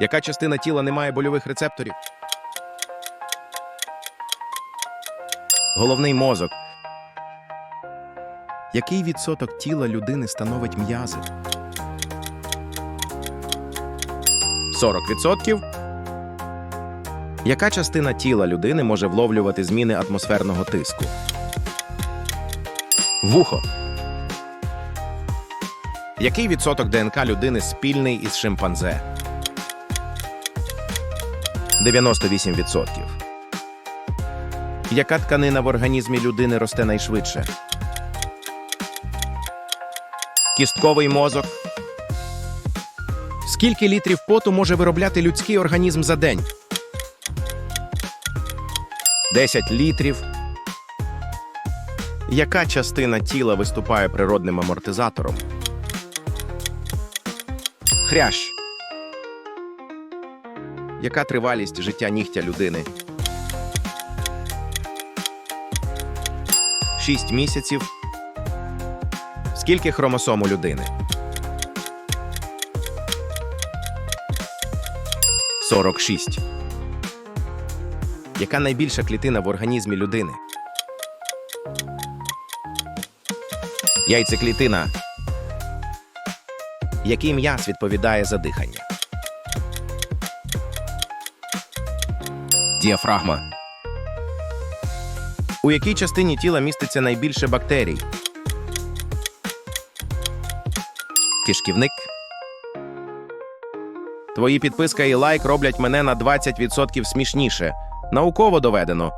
Яка частина тіла не має больових рецепторів? Головний мозок. Який відсоток тіла людини становить м'язи? 40%. Яка частина тіла людини може вловлювати зміни атмосферного тиску? Вухо. Який відсоток ДНК людини спільний із шимпанзе? 98%. Яка тканина в організмі людини росте найшвидше? Кістковий мозок. Скільки літрів поту може виробляти людський організм за день? 10 літрів. Яка частина тіла виступає природним амортизатором? Хрящ. Яка тривалість життя нігтя людини? 6 місяців. Скільки хромосом у людини? 46. Яка найбільша клітина в організмі людини? Яйцеклітина. Який м'яз відповідає за дихання? Діафрагма. У якій частині тіла міститься найбільше бактерій? Кишківник. Твої підписка і лайк роблять мене на 20% смішніше. Науково доведено.